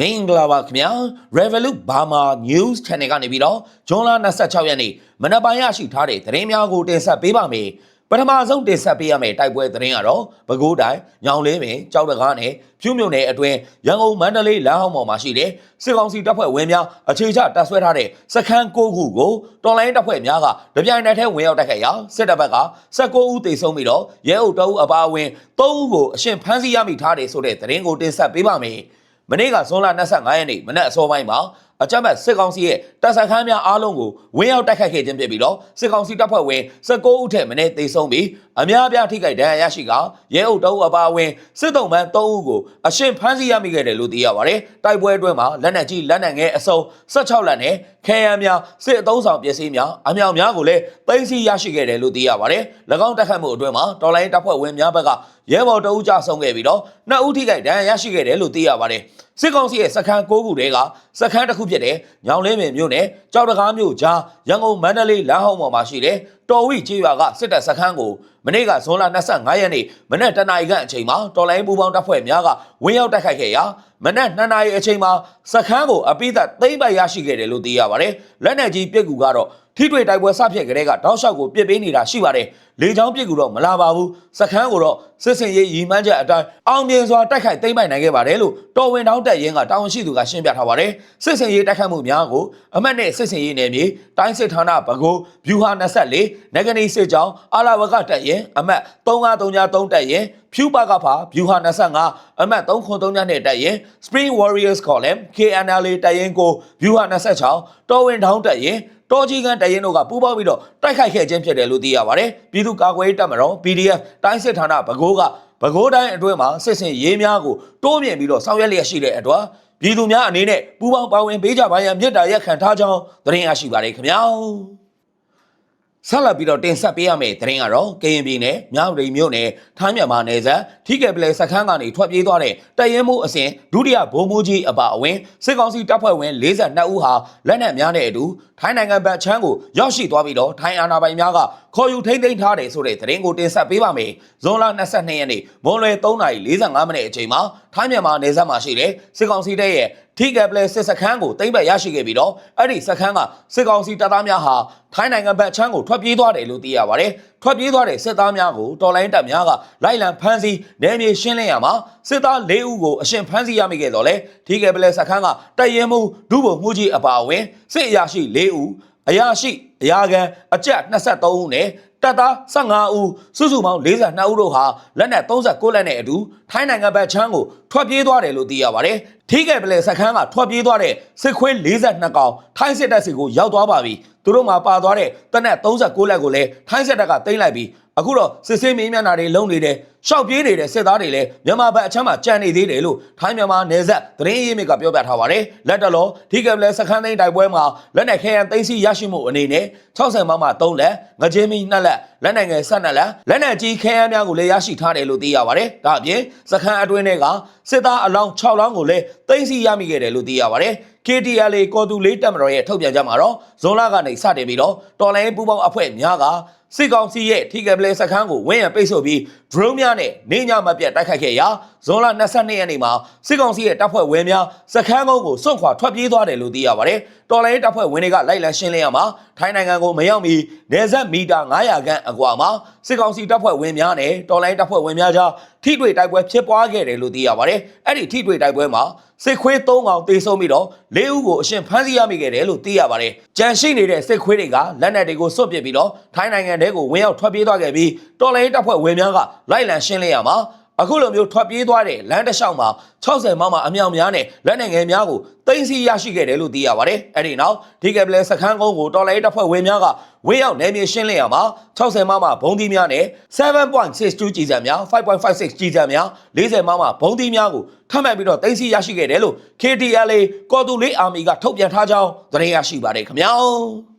မင်္ဂလာပါခင်ဗျာ Revolut Burma News Channel ကနေပြီးတော့ဇွန်လ26ရက်နေ့မနက်ပိုင်းရရှိထားတဲ့သတင်းများကိုတင်ဆက်ပေးပါမယ်ပထမဆုံးတင်ဆက်ပေးရမယ့်တိုက်ပွဲသတင်းကတော့ပဲခူးတိုင်းညောင်လေးပင်ကြောက်တကားနဲ့ဖြူးမြုံနယ်အတွင်းရန်ကုန်မန္တလေးလမ်းဟောင်းပေါ်မှာရှိတဲ့စစ်ကောင်စီတပ်ဖွဲ့ဝင်များအခြေချတပ်ဆွဲထားတဲ့စခန်း၉ခုကိုတော်လိုင်းတပ်ဖွဲ့များကတပြိုင်နက်တည်းဝင်ရောက်တိုက်ခိုက်ရာစစ်တပ်ဘက်က19ဦးသေဆုံးပြီးတော့ရဲအုပ်တအုပ်အပါအဝင်3ဦးကိုအရှင်ဖမ်းဆီးရမိထားတယ်ဆိုတဲ့သတင်းကိုတင်ဆက်ပေးပါမယ် မနေ့ကဇွန်လ25ရက်နေ့မနက်အစောပိုင်းမှာအကြမ်းဖက်စစ်ကောင်စီရဲ့တပ်စခန်းများအားလုံးကိုဝင်းရောက်တိုက်ခိုက်ခဲ့ခြင်းဖြစ်ပြီးတော့စစ်ကောင်စီတပ်ဖွဲ့ဝင်19ဦးထက်မနည်းသေဆုံးပြီးအများအပြားထိခိုက်ဒဏ်ရာရရှိကရဲအုပ်တအုပ်အပါအဝင်စစ်တုံးမှန်3ဦးကိုအရှင်ဖမ်းဆီးရမိခဲ့တယ်လို့သိရပါတယ်။တိုက်ပွဲအတွင်းမှာလက်နက်ကြီးလက်နက်ငယ်အစုံ16လက်နဲ့ ခဲယမ်းများစစ်အုံဆောင်ပစ္စည်းများအမြောက်များကိုလည်းသိမ်းဆည်းရရှိခဲ့တယ်လို့သိရပါတယ်။၎င်းတိုက်ခိုက်မှုအတွင်းမှာတော်လိုင်းတပ်ဖွဲ့ဝင်များဘက်ကရဲဘော်တအုပ်ကြဆုံးခဲ့ပြီးတော့နှစ်ဦးထိခိုက်ဒဏ်ရာရရှိခဲ့တယ်လို့သိရပါတယ်။စစ်ကောင်စီရဲ့စခန်း၉ခုတည်းကစခန်းတစ်ခုဖြစ်တဲ့ညောင်လင်းပင်မြို့နယ်ကြောက်တကားမြို့ကြားရန်ကုန်မန္တလေးလမ်းဟောင်းပေါ်မှာရှိတဲ့တော်ဝိကျေးရွာကစစ်တပ်စခန်းကိုမနေ့ကဇွန်လ25ရက်နေ့မနေ့တနအီကအချိန်မှာတော်လိုင်းပူပေါင်းတပ်ဖွဲ့များကဝင်းရောက်တိုက်ခိုက်ခဲ့ရာမနေ့2နာရီအချိန်မှာစခန်းကိုအပိသက်သိမ့်ပိုက်ရရှိခဲ့တယ်လို့သိရပါတယ်။လက်နက်ကြီးပြစ်ကူကတော့ ထိတွေ့တိုက်ပွဲစဖြစ်ကြတဲ့ကတောက်လျှောက်ကိုပြစ်ပေးနေတာရှိပါတယ်။လေချောင်းပြစ်ကူတော့မလာပါဘူး။စခန်းကိုတော့စစ်စင်ရေးရီမှန်းချက်အတိုင်းအောင်မြင်စွာတိုက်ခိုက်သိမ့်ပိုက်နိုင်ခဲ့ပါတယ်လို့တော်ဝင်တောင်းတက်ရင်ကတာဝန်ရှိသူကရှင်းပြထားပါတယ်။စစ်စင်ရေးတိုက်ခိုက်မှုများကိုအမတ်နဲ့စစ်စင်ရေးနယ်မြေတိုင်းစစ်ဌာနဘကိုဗျူဟာ24နဂနီစစ်ကြောင်းအာလာဝကတက်ရင်အမတ်3533တက်ရင်ဖြူပါကဖာဗျူဟာ25အမတ်303နဲ့တက်ရင် Spring Warriors Column KNL တက်ရင်ကိုဗျူဟာ26တော်ဝင်တောင်းတက်ရင်တော်ကြီးကန်တရင်တို့ကပူးပေါင်းပြီးတော့တိုက်ခိုက်ခဲ့ခြင်းဖြစ်တယ်လို့သိရပါတယ်။ပြည်သူ့ကာကွယ်ရေးတပ်မတော် PDF တိုင်းစစ်ဌာနဘကိုးကဘကိုးတိုင်းအတွင်းမှာစစ်စင်ရေးများကိုတိုးမြင့်ပြီးတော့ဆောင်ရွက်လျက်ရှိတဲ့အတွက်ပြည်သူများအနေနဲ့ပူးပေါင်းပါဝင်ပေးကြပါရန်မြစ်တာရက်ခံထားကြောင်းသတင်းရရှိပါတယ်ခင်ဗျာ။ ဆက်လက်ပြီးတော့တင်ဆက်ပေးရမယ့်သတင်းကတော့ကရင်ပြည်နယ်မြောက်ရီမြို့နယ်ထိုင်းမြန်မာနယ်စပ်ထိကဲပလဲစခန်းကနေထွက်ပြေးသွားတဲ့တရင်မှုအစဉ်ဒုတိယဗိုလ်မှူးကြီးအပါအဝင်စစ်ကောင်စီတပ်ဖွဲ့ဝင်42ဦးဟာလက်နက်များနဲ့အတူထိုင်းနိုင်ငံဘက်ချမ်းကိုရောက်ရှိသွားပြီးတော့ထိုင်းအာဏာပိုင်များက ခေါ်ယူထိန်းသိမ်းထားတယ်ဆိုတဲ့သတင်းကိုတင်ဆက်ပေးပါမယ်။ဇွန်လ22ရက်နေ့မွန်လွယ်3:45မိနစ်အချိန်မှာထိုင်းမြန်မာနယ်စပ်မှာရှိတဲ့စစ်ကောင်စီတပ်ရဲ့ထိကပလဲစစ်စခန်းကိုတိမ့်ပတ်ရရှိခဲ့ပြီးတော့အဲ့ဒီစခန်းကစစ်ကောင်စီတပ်သားများဟာထိုင်းနိုင်ငံဘက်ချမ်းကိုထွက်ပြေးသွားတယ်လို့သိရပါတယ်။ထွက်ပြေးသွားတဲ့စစ်သားများကိုတော်လိုင်းတပ်များကလိုက်လံဖမ်းဆီးနယ်မြေရှင်းလင်းရမှာစစ်သား၄ဦးကိုအရှင်ဖမ်းဆီးရမိခဲ့တော့လေထိကပလဲစခန်းကတရင်မှုဒုဗိုလ်မှူးကြီးအပါအဝင်စစ်အရာရှိ၄ဦး အရာရှိအရာခံအကြက်23ဦးနဲ့တပ်သား15ဦးစုစုပေါင်း42ဦးတို့ဟာလက်နက်39လက်နဲ့အတူထိုင်းနိုင်ငံဘက်ချမ်းကို ထွက်ပြေးသွားတယ်လို့သိရပါတယ်။ထိခဲ့ပလဲစခန်းကထွက်ပြေးသွားတဲ့စစ်ခွေး42ကောင်ထိုင်းစစ်တပ်စီကိုရောက်သွားပါပြီ။သူတို့မှာပါသွားတဲ့တနက်39လက်ကိုလည်းထိုင်းစစ်တပ်ကသိမ်းလိုက်ပြီးအခုတော့စစ်ဆေးမင်းမျက်နှာတွေလုံနေတဲ့ရှောက်ပြေးနေတဲ့စစ်သားတွေလည်းမြန်မာဘက်အချမ်းမှာကြံနေသေးတယ်လို့ထိုင်းမြန်မာနယ်စပ်သတင်းရင်းမြစ်ကပြောပြထားပါတယ်။လက်တလောထိကပ်လဲစခန်းသိမ်းတိုက်ပွဲမှာလက်နက်ခဲယံသိမ်းဆီးရရှိမှုအနေနဲ့60မမ3လက်ငကြင်းမီ2လက် လက်နက်ငယ်12လက်လက်နက်ကြီးခဲယံများကိုလည်းရရှိထားတယ်လို့သိရပါတယ်။ဒါအပြင်စခန်းအတွင်းတွေကစစ်သားအလောင်း6လောင်းကိုလည်းသိမ်းဆီးရမိခဲ့တယ်လို့သိရပါတယ်။ KTL ကော်တူလေးတပ်မတော်ရဲ့ထုတ်ပြန်ကြမှာတော့ဇွန်လကနေစတင်ပြီးတော့တော်လိုင်းပူပေါင်းအဖွဲ့များကစစ်ကောင်စီရဲ့ထိကပလဲစခန်းကိုဝင်းရံပိတ်ဆို့ပြီး drone များနဲ့နေညမပြတ်တိုက်ခိုက်ခဲ့ရာ ဇွန်လ22ရက်နေ့မှာစစ်ကောင်စီရဲ့တပ်ဖွဲ့ဝင်များစခန်းကုန်းကိုစွန့်ခွာထွက်ပြေးသွားတယ်လို့သိရပါတယ်။တော်လိုင်းတပ်ဖွဲ့ဝင်တွေကလိုက်လံရှင်းလင်းရမှာထိုင်းနိုင်ငံကိုမရောက်မီနေဆက်မီတာ900ခန့်အကွာမှာစစ်ကောင်စီတပ်ဖွဲ့ဝင်များနဲ့တော်လိုင်းတပ်ဖွဲ့ဝင်များကြားထိတွေ့တိုက်ပွဲဖြစ်ပွားခဲ့တယ်လို့သိရပါတယ်။အဲ့ဒီထိတွေ့တိုက်ပွဲမှာစစ်ခွေး၃ကောင်တေဆုံးပြီးတော့၄ဦးကိုအရှင်ဖမ်းဆီးရမိခဲ့တယ်လို့သိရပါတယ်။ကြံရှိနေတဲ့စစ်ခွေးတွေကလက်နက်တွေကိုစွန့်ပစ်ပြီးတော့ထိုင်းနိုင်ငံထဲကိုဝင်ရောက်ထွက်ပြေးသွားခဲ့ပြီးတော်လိုင်းတပ်ဖွဲ့ဝင်များကလိုက်လံရှင်းလင်းရမှာ အခုလိုမျိုးထွက်ပြေးသွားတဲ့လမ်းတစ်လျှောက်မှာ60မောင်မှအမြောက်များနဲ့လက်နက်ငယ်များကိုသိမ်းဆည်းရရှိခဲ့တယ်လို့သိရပါတယ်။အဲ့ဒီနောက်ဒီကပလဲစခန်းကုန်းကိုတော်လိုင်းတပ်ဖွဲ့ဝင်များကဝင်းရောက်နယ်မြေရှင်းလင်းရမှာ60မောင်မှဘုံသီးများနဲ့7.62ကြီးစံများ5.56ကြီးစံများ40မောင်မှဘုံသီးများကိုထပ်မံပြီးတော့သိမ်းဆည်းရရှိခဲ့တယ်လို့ KTLA ကော်တူလေးအာမီကထုတ်ပြန်ထားကြောင်းသတင်းရရှိပါတယ်ခင်ဗျာ။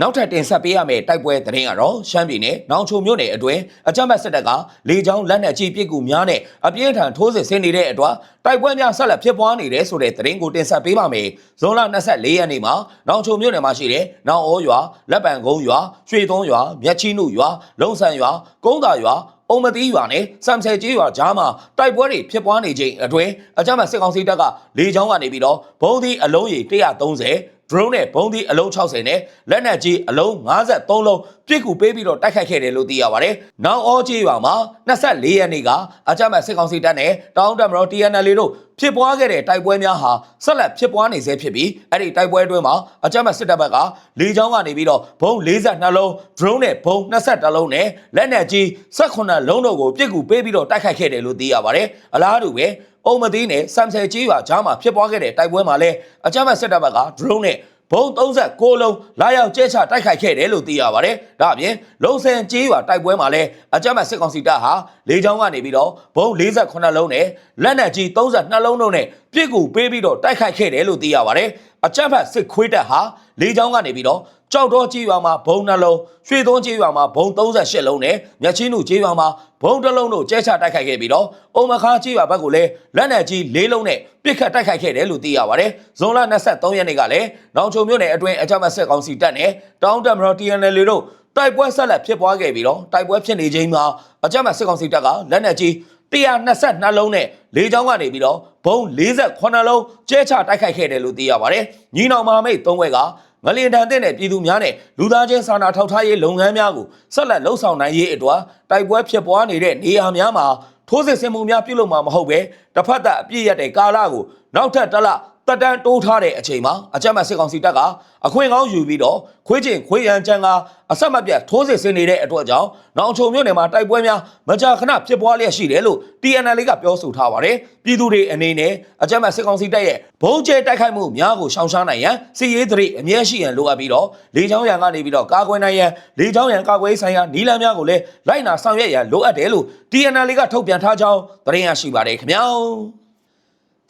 နောက်ထပ်တင်ဆက်ပေးရမယ့်တိုက်ပွဲသတင်းကတော့ရှမ်းပြည်နယ်နောင်ချိုမြို့နယ်အတွင်းအကြမ်းဖက်စစ်တပ်ကလေကြောင်းလက်နက်ကြီးပစ်ကူများနဲ့အပြင်းထန်ထိုးစစ်ဆင်နေတဲ့အတွက်တိုက်ပွဲများဆက်လက်ဖြစ်ပွားနေတယ်ဆိုတဲ့သတင်းကိုတင်ဆက်ပေးပါမယ်။ဇွန်လ24ရက်နေ့မှာနောင်ချိုမြို့နယ်မှာရှိတဲ့နောင်အိုးရွာလက်ပံကုန်းရွာရွှေသွန်းရွာမြက်ချီနုရွာလုံဆန်ရွာကုန်းသာရွာအုံမတိရွာနဲ့စမ်ဆယ်ကျေးရွာကြားမှာတိုက်ပွဲတွေဖြစ်ပွားနေချိန်အတွင်းအကြမ်းဖက်စစ်ကောင်စီတပ်ကလေကြောင်းကနေပြီးတော့ဘုံဒီအလုံးရေ130 drone နဲ့ဘုံဒီအလုံး60နဲ့လက်နက်ကြီးအလုံး53လုံးပြစ်ကူပေးပြီးတော့တိုက်ခိုက်ခဲ့တယ်လို့သိရပါတယ်။နောက်အောကြီးရွာမှာ24ရက်နေ့ကအကြမ်းဖက်စစ်ကောင်စီတပ်နဲ့တောင်းတမတော် TNL တို့ ဖြစ်ပွားခဲ့တဲ့တိုက်ပွဲများဟာဆက်လက်ဖြစ်ပွားနေဆဲဖြစ်ပြီးအဲ့ဒီတိုက်ပွဲအတွင်းမှာအကြမ်းဖက်စစ်တပ်ဘက်ကလေကြောင်းကနေပြီးတော့ဘုံ42လုံး drone နဲ့ဘုံ22လုံးနဲ့လက်နက်ကြီး18လုံးတို့ကိုပြစ်ကူပေးပြီးတော့တိုက်ခိုက်ခဲ့တယ်လို့သိရပါတယ်။အလားတူပဲအုံမသိနဲ့စမ်ဆယ်ကြီးရွာကြားမှာဖြစ်ပွားခဲ့တဲ့တိုက်ပွဲမှာလည်းအကြမ်းဖက်စစ်တပ်ဘက်က drone နဲ့ ဘုံ36လုံးလာရောက်ကျဲချတိုက်ခိုက်ခဲ့တယ်လို့သိရပါတယ်။ဒါအပြင်လုံဆန်ကြီးရွာတိုက်ပွဲမှာလည်းအကြမ်းဖက်စစ်ကောင်စီတပ်ဟာလေကြောင်းကနေပြီးတော့ဘုံ48လုံးနဲ့လက်နက်ကြီး32လုံးတို့နဲ့ပြစ်ကူပေးပြီးတော့တိုက်ခိုက်ခဲ့တယ်လို့သိရပါတယ်။အကြမ်းဖက်စစ်ခွေးတပ်ဟာလေကြောင်းကနေပြီးတော့ကြောက်တော့ကြီးရွာမှာဘုံနှလုံးရွှေသွန်းကြီးရွာမှာဘုံ38လုံးနဲ့မြချင်းတို့ကြီးရွာမှာဘုံတစ်လုံးတို့ကျဲချတိုက်ခိုက်ခဲ့ပြီးတော့အုံမခါကြီးရွာဘက်ကိုလည်းလက်နက်ကြီး၄လုံးနဲ့ပစ်ခတ်တိုက်ခိုက်ခဲ့တယ်လို့သိရပါတယ်။ဇွန်လ23ရက်နေ့ကလည်းနောင်ချုံမြို့နယ်အတွင်းအကြမ်းဖက်စစ်ကောင်စီတပ်နဲ့တောင်းတမတော် TNL တို့တိုက်ပွဲဆက်လက်ဖြစ်ပွားခဲ့ပြီးတော့တိုက်ပွဲဖြစ်နေချိန်မှာအကြမ်းဖက်စစ်ကောင်စီတပ်ကလက်နက်ကြီး 122လုံးနဲ့လေကြောင်းကနေပြီးတော့ဘုံ48လုံးကျဲချတိုက်ခိုက်ခဲ့တယ်လို့သိရပါတယ်။ညီနောင်မဟာမိတ်၃ဘက်ကငလျင်တန်တဲ့ပြည်သူများနဲ့လူသားချင်းစာနာထောက်ထားရေးလုပ်ငန်းများကိုဆက်လက်လှုပ်ဆောင်နိုင်ရေးအတွက်တိုက်ပွဲဖြစ်ပွားနေတဲ့နေရာများမှာထိုးစစ်ဆင်မှုများပြုလုပ်မှာမဟုတ်ပဲတစ်ဖက်သက်အပြည့်ရတဲ့ကာလကိုနောက်ထပ်တစ်လ တက်တန်းတိုးထားတဲ့အချိန်မှာအကြမ်းဖက်စစ်ကောင်စီတပ်ကအခွင့်ကောင်းယူပြီးတော့ခွေးချင်းခွေးရန်ချန်ကအဆက်မပြတ်ထိုးစစ်ဆင်နေတဲ့အတွက်ကြောင့်နောင်ချုံမြို့နယ်မှာတိုက်ပွဲများမကြာခဏဖြစ်ပွားလျက်ရှိတယ်လို့ TNL ကပြောဆိုထားပါတယ်ပြည်သူတွေအနေနဲ့အကြမ်းဖက်စစ်ကောင်စီတပ်ရဲ့ဘုံကျဲတိုက်ခိုက်မှုများကိုရှောင်ရှားနိုင်ရန်စီရေးသတိအမြဲရှိရန်လိုအပ်ပြီးတော့လေချောင်းရန်ကနေပြီးတော့ကာကွယ်နိုင်ရန်လေချောင်းရန်ကာကွယ်ဆိုင်ရာနီလန်းများကိုလည်းလိုက်နာဆောင်ရွက်ရန်လိုအပ်တယ်လို့ TNL ကထုတ်ပြန်ထားကြောင်းသတင်းရရှိပါတယ်ခင်ဗျာ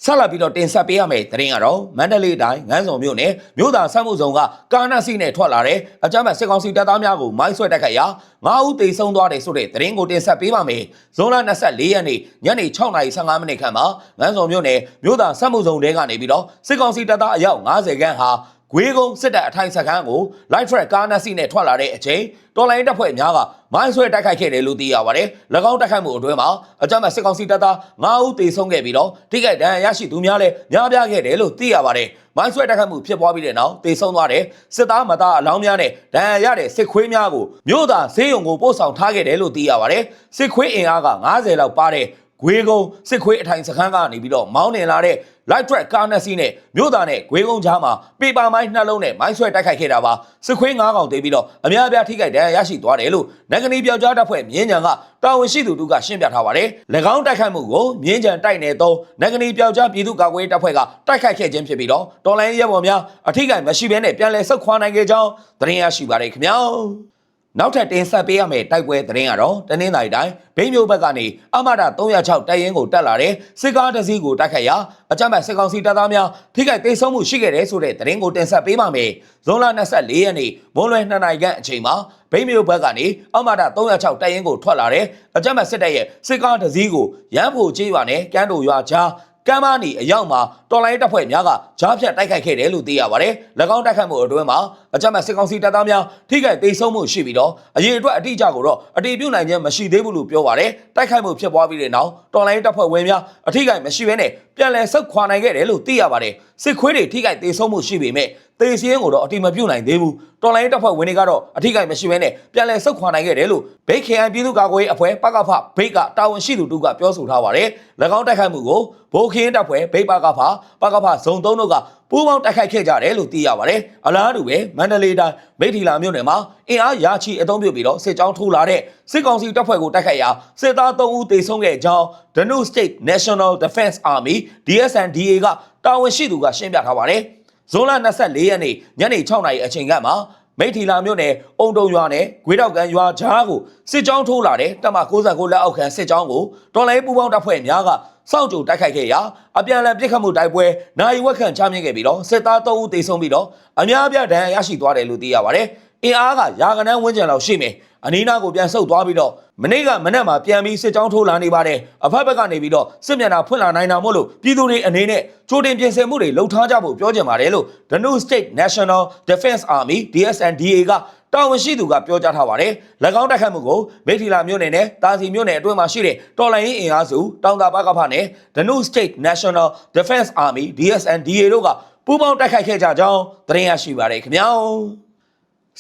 ဆက်လက်ပြီးတော့တင်ဆက်ပေးရမယ့်သတင်းကတော့မန္တလေးတိုင်းငန်းစုံမြို့နယ်မြို့သားစက်မှုဆောင်ကကာနစီနဲ့ထွက်လာတဲ့အကြမ်းဖက်စစ်ကောင်စီတပ်သားများကိုမိုင်းဆွဲတိုက်ခိုက်ရာ9ဦးသေဆုံးသွားတယ်ဆိုတဲ့သတင်းကိုတင်ဆက်ပေးပါမယ်။ဇွန်လ24ရက်နေ့ညနေ6:15မိနစ်ခန့်မှာငန်းစုံမြို့နယ်မြို့သားစက်မှုဆောင်တဲကနေပြီးတော့စစ်ကောင်စီတပ်သားအယောက်90ခန်းဟာ ဂွေးကုန်းစစ်တပ်အထိုင်စခန်းကို light track ကားနက်စီနဲ့ထွက်လာတဲ့အချိန်တော်လိုင်းတပ်ဖွဲ့များကမိုင်းဆွဲတိုက်ခိုက်ခဲ့တယ်လို့သိရပါတယ်။၎င်းတိုက်ခိုက်မှုအတွင်းမှာအကြမ်းဖက်စစ်ကောင်စီတပ်သား9ဦးသေဆုံးခဲ့ပြီးတော့ထိခိုက်ဒဏ်ရာရရှိသူများလည်းများပြားခဲ့တယ်လို့သိရပါတယ်။မိုင်းဆွဲတိုက်ခိုက်မှုဖြစ်ပွားပြီးတဲ့နောက်သေဆုံးသွားတဲ့စစ်သားမသားအလောင်းများနဲ့ဒဏ်ရာရတဲ့စစ်ခွေးများကိုမြို့သားဈေးရုံကိုပို့ဆောင်ထားခဲ့တယ်လို့သိရပါတယ်။စစ်ခွေးအင်အားက90လောက်ပါတဲ့ ဂွေကုန်းစစ်ခွေးအထိုင်စခန်းကနေပြီးတော့မောင်းနေလာတဲ့ light track ကားနှစ်စီးနဲ့မြို့သားနဲ့ဂွေကုန်းကြားမှာပေပါမိုင်းနှလုံးနဲ့မိုင်းဆွဲတိုက်ခိုက်ခဲ့တာပါစစ်ခွေး9កောင်သေးပြီးတော့အများအပြားထိခိုက်ဒဏ်ရာရရှိသွားတယ်လို့နိုင်ငံရေးပြောက်ကြားတပ်ဖွဲ့မြင်းကြံကတာဝန်ရှိသူတို့ကရှင်းပြထားပါတယ်၎င်းတိုက်ခိုက်မှုကိုမြင်းကြံတိုက်နယ်သုံးနိုင်ငံရေးပြောက်ကြားပြည်သူ့ကာကွယ်ရေးတပ်ဖွဲ့ကတိုက်ခိုက်ခဲ့ခြင်းဖြစ်ပြီးတော့တော်လိုင်းရဲဘော်များအထိခိုက်မရှိဘဲနဲ့ပြန်လည်ဆုတ်ခွာနိုင်ခဲ့ကြောင်းသတင်းရရှိပါတယ်ခင်ဗျာ နောက်ထပ်တင်ဆက်ပေးရမယ့်တိုက်ပွဲသတင်းကတော့တနင်္သာရီတိုင်းဘိန်းမျိုးဘက်ကနေအမတာ306တိုက်ရင်ကိုတက်လာတဲ့စစ်ကားတစ်စီးကိုတိုက်ခိုက်ရာအကြမ်းဖက်စစ်ကောင်စီတပ်သားများထိခိုက်ဒေဆုံးမှုရှိခဲ့တယ်ဆိုတဲ့သတင်းကိုတင်ဆက်ပေးပါမယ်။ဇွန်လ24ရက်နေ့မွန်းလွယ်2နာရီခန့်အချိန်မှာဘိန်းမျိုးဘက်ကနေအမတာ306တိုက်ရင်ကိုထွက်လာတဲ့အကြမ်းဖက်စစ်တပ်ရဲ့စစ်ကားတစ်စီးကိုရန်ဖို့ကျေးရွာနဲ့ကမ်းတူရွာကြား ကမ်းမနီအရောက်မှာတော်လိုင်းတပ်ဖွဲ့များကကြားဖြတ်တိုက်ခိုက်ခဲ့တယ်လို့သိရပါတယ်။၎င်းတိုက်ခိုက်မှုအတွင်းမှာအကြမ်းဖက်စစ်ကောင်စီတပ်သားများထိခိုက်ဒေဆုံးမှုရှိပြီးတော့အရေးအတွက်အတိအကျကိုတော့အတိပြုနိုင်ခြင်းမရှိသေးဘူးလို့ပြောပါတယ်။တိုက်ခိုက်မှုဖြစ်ပွားပြီးတဲ့နောက်တော်လိုင်းတပ်ဖွဲ့ဝင်များအထိခိုက်မရှိဘဲနဲ့ပြန်လည်ဆုတ်ခွာနိုင်ခဲ့တယ်လို့သိရပါတယ်။စစ်ခွေးတွေထိခိုက်ဒေဆုံးမှုရှိပေမဲ့ တေစီရင်ကိုတော့အတိမပြုတ်နိုင်သေးဘူးတော်လိုင်းတပ်ဖွဲ့ဝင်တွေကတော့အထိကိမရှိဘဲနဲ့ပြန်လည်ဆုတ်ခွာနိုင်ခဲ့တယ်လို့ဘိတ်ခေအိုင်ပြည်သူ့ကာကွယ်ရေးအဖွဲ့ပကဖဘိတ်ကတာဝန်ရှိသူတို့ကပြောဆိုထားပါတယ်၎င်းတိုက်ခိုက်မှုကိုဘိုးခင်းတပ်ဖွဲ့ဘိတ်ပကဖပကဖဇုံ3တို့ကပူးပေါင်းတိုက်ခိုက်ခဲ့ကြတယ်လို့သိရပါတယ်အလားတူပဲမန္တလေးတိုင်းမိထီလာမြို့နယ်မှာအင်အားရာချီအုံပြုတ်ပြီးတော့စစ်ကြောင်းထိုးလာတဲ့စစ်ကောင်စီတပ်ဖွဲ့ကိုတိုက်ခိုက်ရာစစ်သား3ဦးသေဆုံးခဲ့ကြောင်း Danu State National Defense Army DSNDA ကတာဝန်ရှိသူကရှင်းပြထားပါတယ် ဇွန်လ24ရက်နေ့ညနေ6နာရီအချိန်ကမှမိထီလာမြို့နယ်အုံတုံရွာနဲ့ဂွေးတောက်ကန်ရွာကြားကိုစစ်ကြောင်းထိုးလာတဲ့တပ်မ69လက်အောက်ခံစစ်ကြောင်းကိုတော်လိုင်းပူပေါင်းတပ်ဖွဲ့များကစောင့်ကြိုတိုက်ခိုက်ခဲ့ရာအပြန်အလှန်ပစ်ခတ်မှုတိုက်ပွဲနိုင်ဝက်ခန့်ချမြင့်ခဲ့ပြီးတော့စစ်သား3ဦးသေဆုံးပြီးတော့အများအပြားဒဏ်ရာရရှိသွားတယ်လို့သိရပါတယ် အင်အားကရာကနန်းဝန်းကျင်လောက်ရှိမယ်အနီးနားကိုပြန်ဆုတ်သွားပြီးတော့မနေ့ကမနေ့မှာပြန်ပြီးစစ်ကြောင်းထိုးလာနေပါတယ်အဖက်ဘက်ကနေပြီးတော့စစ်မျက်နှာဖွင့်လာနိုင်တာမို့လို့ပြည်သူတွေအနေနဲ့ကြိုတင်ပြင်ဆင်မှုတွေလှုပ်ထားကြဖို့ပြောချင်ပါတယ်လို့ The New State National Defense Army DSNDA ကတာဝန်ရှိသူကပြောကြားထားပါတယ်၎င်းတိုက်ခတ်မှုကိုမိထီလာမြို့နယ်နဲ့တာစီမြို့နယ်အတွင်းမှာရှိတဲ့တော်လိုင်းရေးအင်အားစုတောင်တာဘကဖနဲ့ The New State National Defense Army DSNDA တို့ကပူးပေါင်းတိုက်ခိုက်ခဲ့ကြကြောင်းသတင်းရရှိပါတယ်ခင်ဗျာ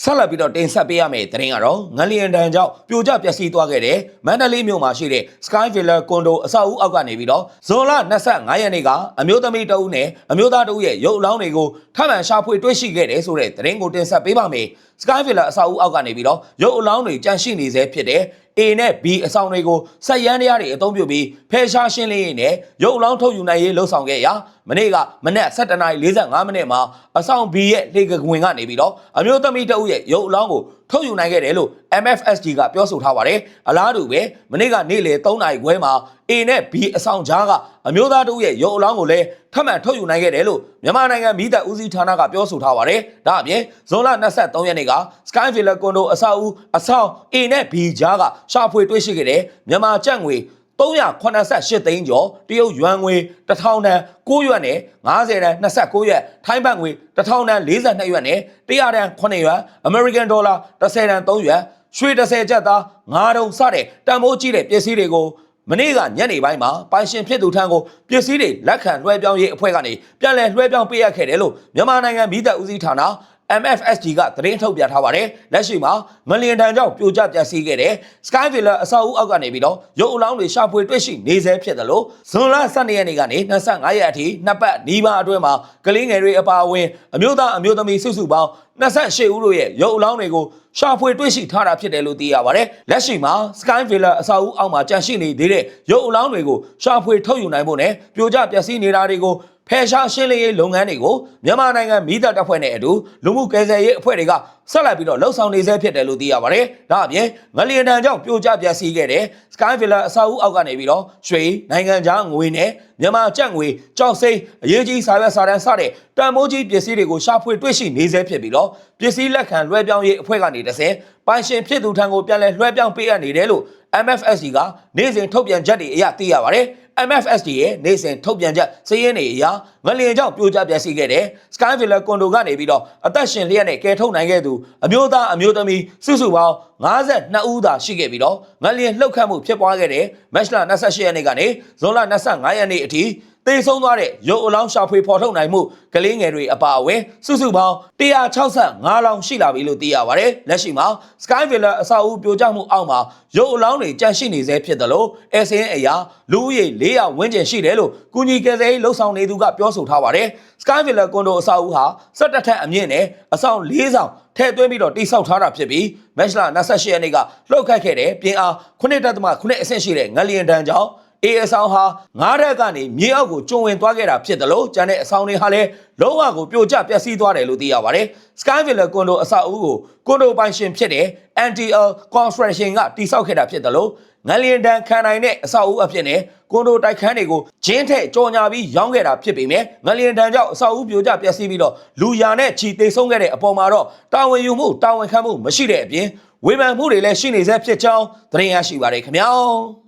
ဆက်လက်ပြီးတော့တင်ဆက်ပေးရမယ့်သတင်းကတော့ငလျင်တန်ကြောင့်ပြိုကျပျက်စီးသွားခဲ့တဲ့မန္တလေးမြို့မှာရှိတဲ့ Sky Villa Condo အဆောက်အဦအောက်ကနေပြီးတော့ဇွန်လ25ရက်နေ့ကအမျိုးသမီးတဦးနဲ့အမျိုးသားတဦးရဲ့ရုပ်အလောင်းတွေကိုထပ်မံရှာဖွေတွေ့ရှိခဲ့တယ်ဆိုတဲ့သတင်းကိုတင်ဆက်ပေးပါမယ်။ Sky Villa အဆောက်အဦအောက်ကနေပြီးတော့ရုပ်အလောင်းတွေကြန့်ရှိနေစေဖြစ်တဲ့ A နဲ့ B အဆောင်တွေကိုစက်ရန်တရားတွေအသုံးပြုပြီးဖယ်ရှားရှင်းလင်းရေးနဲ့ရုပ်အလောင်းထုတ်ယူနိုင်ရေးလှုံ့ဆော်ခဲ့ရာမနေ့ကမနက်7:45မိနစ်မှာအဆောင် B ရဲ့လေကကွင်ကနေပြီးတော့အမျိုးသမီးတဦးရဲ့ရုပ်အလောင်းကို ထုတ်ယူနိုင်ခဲ့တယ်လို့ MFSG ကပြောဆိုထားပါတယ်။အလားတူပဲမနေ့ကနေ့လယ်3နာရီခွဲမှာ A နဲ့ B အဆောင်ကြားကအမျိုးသားတဦးရဲ့ရုပ်အလောင်းကိုလည်းထပ်မံထုတ်ယူနိုင်ခဲ့တယ်လို့မြန်မာနိုင်ငံမိသက်ဦးစီးဌာနကပြောဆိုထားပါတယ်။ဒါအပြင်ဇွန်လ23ရက်နေ့က Sky Villa Condo အဆောက်အဦအဆောင် A နဲ့ B ကြားကရှာဖွေတွေ့ရှိခဲ့တဲ့မြန်မာကျပ်ငွေ 388သိန်းကျော်တရုတ်ယွမ်ငွေ1000တန်9ရွက်နဲ့90တန်29ရွက်ထိုင်းဘတ်ငွေ1000တန်42ရွက်နဲ့100တန်9ရွက် American Dollar 10တန်3ရွက်ရွှေ30ကျပ်သား9တုံစတဲ့တန်ဖိုးကြီးတဲ့ပစ္စည်းတွေကိုမနေ့ကညနေပိုင်းမှာပိုင်ရှင်ဖြစ်သူထံကိုပစ္စည်းတွေလက်ခံလွှဲပြောင်းရေးအဖွဲ့ကနေပြန်လည်လွှဲပြောင်းပေးရခဲ့တယ်လို့မြန်မာနိုင်ငံမိသက်ဦးစီးဌာန MFSG ကသတင်းထုတ်ပြန်ထားပါတယ်။လက်ရှိမှာမလျင်တန်ကြောင့်ပြိုကျပျက်စီးခဲ့တဲ့ Sky Villa အဆောက်အဦအောက်ကနေပြီးတော့ရုပ်အလောင်းတွေရှာဖွေတွေ့ရှိနေဆဲဖြစ်တယ်လို့ဇွန်လ12ရက်နေ့ကနေ25ရက်အထိနှစ်ပတ်နီးပါးအတွင်းမှာကလေးငယ်တွေအပါအဝင်အမျိုးသားအမျိုးသမီးစုစုပေါင်း28ဦးတို့ရဲ့ရုပ်အလောင်းတွေကိုရှာဖွေတွေ့ရှိထားတာဖြစ်တယ်လို့သိရပါတယ်။လက်ရှိမှာ Sky Villa အဆောက်အဦအောက်မှာကြန့်ရှိနေသေးတဲ့ရုပ်အလောင်းတွေကိုရှာဖွေထုတ်ယူနိုင်ဖို့နဲ့ပြိုကျပျက်စီးနေတာတွေကို ဖယ်ရှားရှင်းလင်းရေးလုပ်ငန်းတွေကိုမြန်မာနိုင်ငံမိသက်တပ်ဖွဲ့နဲ့အတူလူမှုကယ်ဆယ်ရေးအဖွဲ့တွေကဆက်လက်ပြီးတော့လှုပ်ဆောင်နေဆဲဖြစ်တယ်လို့သိရပါတယ်။ဒါအပြင်ငလျင်တန်ကြောင့်ပြိုကျပျက်စီးခဲ့တဲ့ Sky Villa အဆောက်အဦအောက်ကနေပြီးတော့ရွှေနိုင်ငံခြားငွေနဲ့မြန်မာကျပ်ငွေကြောက်စိမ်းအရေးကြီးစာရွက်စာတမ်းစတဲ့တန်မိုးကြီးပစ္စည်းတွေကိုရှာဖွေတွေ့ရှိနေဆဲဖြစ်ပြီးတော့ပစ္စည်းလက်ခံလွှဲပြောင်းရေးအဖွဲ့ကနေတစ်ဆင့်ပိုင်ရှင်ဖြစ်သူထံကိုပြန်လည်လွှဲပြောင်းပေးအပ်နေတယ်လို့ MFSC ကနေ့စဉ်ထုတ်ပြန်ချက်တွေအရသိရပါတယ်။ MFSD ရဲ့နေ့စဉ်ထုတ်ပြန်ချက်စည်ရင်းတွေအရငလျင်ကြောင့်ပြိုကျပျက်စီးခဲ့တဲ့ Sky Villa Condo ကနေပြီးတော့အသက်ရှင်လျက်နဲ့ကယ်ထုတ်နိုင်ခဲ့သူအမျိုးသားအမျိုးသမီးစုစုပေါင်း52ဦးသာရှိခဲ့ပြီးတော့ငလျင်လှုပ်ခတ်မှုဖြစ်ပွားခဲ့တဲ့မတ်လ28ရက်နေ့ကနေဇွန်လ25ရက်နေ့အထိ တေဆုံးသွားတဲ့ရုပ်အလောင်းရှာဖွေဖော်ထုတ်နိုင်မှုကလေးငယ်တွေအပါအဝင်စုစုပေါင်း165လောင်းရှိလာပြီလို့သိရပါတယ်။လက်ရှိမှာ Sky Villa အဆောက်အဦပြိုကျမှုအောက်မှာရုပ်အလောင်းတွေကြန့်ရှိနေဆဲဖြစ်တယ်လို့ SN အရာလူဦးရေ400ဝန်းကျင်ရှိတယ်လို့ကုညီကယ်ဆယ်ရေးလှုပ်ဆောင်နေသူကပြောဆိုထားပါတယ်။ Sky Villa ကွန်ဒိုအဆောက်အဦဟာ17ထပ်အမြင့်နဲ့အဆောင်၄ဆောင်ထည့်သွင်းပြီးတော့တိစောက်ထားတာဖြစ်ပြီးမက်လ28ရက်နေ့ကလှုပ်ခတ်ခဲ့တဲ့ပြင်အား9.9အဆင့်ရှိတဲ့ငလျင်တန်းကြောင့် အေးအဆောင်ဟာငားရက်ကနေမြေအောက်ကိုကျုံဝင်သွားခဲ့တာဖြစ်တယ်လို့ကျန်တဲ့အဆောင်တွေဟာလည်းလုံးဝကိုပြိုကျပျက်စီးသွားတယ်လို့သိရပါတယ်။ Sky Villa ကွန်ဒိုအဆောက်အဦကိုကွန်ဒိုပိုင်ရှင်ဖြစ်တဲ့ NTL Construction ကတိစောက်ခဲ့တာဖြစ်တယ်လို့ငလျင်တန်းခံနိုင်တဲ့အဆောက်အဦအဖြစ်နဲ့ကွန်ဒိုတိုက်ခန်းတွေကိုဂျင်းထက်ကြော်ညာပြီးရောင်းခဲ့တာဖြစ်ပေမဲ့ငလျင်တန်းကြောင့်အဆောက်အဦပြိုကျပျက်စီးပြီးတော့လူရာနဲ့ချီသေးဆုံးခဲ့တဲ့အပေါ်မှာတော့တာဝန်ယူမှုတာဝန်ခံမှုမရှိတဲ့အပြင်ဝေဖန်မှုတွေလည်းရှိနေဆဲဖြစ်ကြောင်းသတင်းရရှိပါတယ်ခင်ဗျာ။